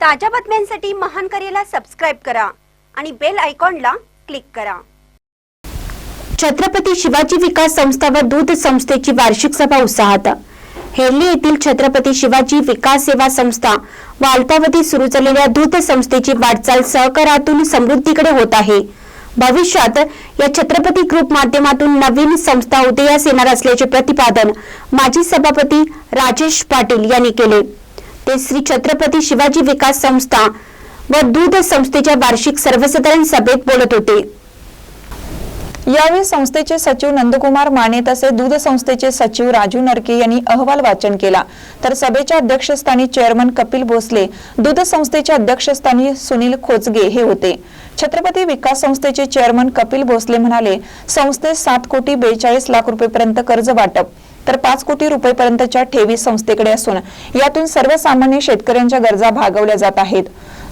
ताज्या बातम्यांसाठी महान करेला सबस्क्राईब करा आणि बेल आयकॉनला क्लिक करा. छत्रपती शिवाजी विकास संस्था व दूध संस्थेची वार्षिक सभा उत्साहात हेरली येथील छत्रपती शिवाजी विकास सेवा संस्था व अल्पावधी सुरू झालेल्या दूध संस्थेची वाटचाल सहकारातून समृद्धीकडे होत आहे. भविष्यात या छत्रपती ग्रुप माध्यमातून नवीन संस्था उदयास येणार असल्याचे प्रतिपादन माजी सभापती राजेश पाटील यांनी केले. ते श्री छत्रपती शिवाजी विकास संस्था व दूध संस्थेच्या वार्षिक सर्वसाधारण सभेत बोलत होते. यावेळी संस्थेचे सचिव नंदकुमार माने तसे दूध संस्थेचे सचिव राजू नरके यांनी अहवाल वाचन केला. तर सभेच्या अध्यक्षस्थानी चेअरमन कपिल भोसले दूध संस्थेच्या अध्यक्षस्थानी सुनील खोचगे हे होते. छत्रपती विकास संस्थेचे चेअरमन कपिल भोसले म्हणाले संस्थेत सात कोटी बेचाळीस लाख रुपयेपर्यंत कर्ज वाटप. तर पाच कोटी रुपयेपर्यंतच्या ठेवी संस्थेकडे असून यातून सर्वसामान्य शेतकऱ्यांच्या गरजा भागवल्या जात आहेत.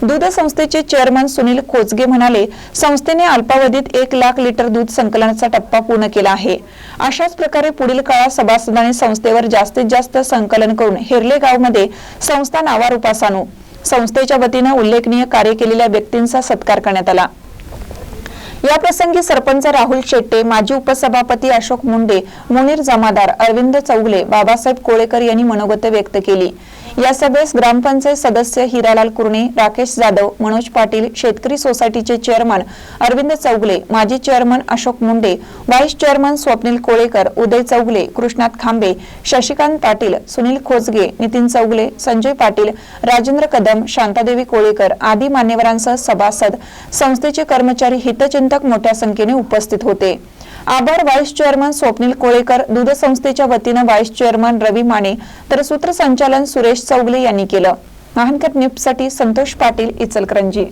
दूध संस्थेचे चेअरमन सुनील खोचगे म्हणाले संस्थेने अल्पावधीत एक लाख लिटर दूध संकलनाचा टप्पा पूर्ण केला आहे. अशाच प्रकारे पुढील काळात सभासदांनी संस्थेवर जास्तीत जास्त संकलन करून हेरले गावमध्ये संस्था नावारूपास आणू संस्थेच्या वतीनं उल्लेखनीय कार्य केलेल्या व्यक्तींचा सत्कार करण्यात आला. या प्रसंगी सरपंच राहुल शेट्टे माजी उपसभापती अशोक मुंडे मुनीर जमादार अरविंद चौगले बाबासाहेब कोळेकर यांनी मनोगत व्यक्त केली. या सभेस ग्रामपंचायत सदस्य हिरालाल कुर्णे राकेश जाधव मनोज पाटील शेतकरी सोसायटीचे चेअरमन अरविंद चौगले माजी chairman Ashok Munde vice chairman Swapnil Kolekar Uday Chougule Krishnat Khambe Shashikant Patil Sunil खोजगे Nitin Chougale Sanjay Patil Rajendra Kadam Shanta Devi Kolekar आदी मान्यवरांसह सभासद संस्थेचे कर्मचारी हितचिंतक मोठ्या संख्येने उपस्थित होते. आभार व्हाईस चेअरमन स्वप्नील कोळेकर दूध संस्थेच्या वतीनं व्हाईस चेअरमन रवी माने तर सूत्रसंचालन सुरेश चौगले यांनी केलं. महानकर न्यूजसाठी संतोष पाटील इचलकरंजी.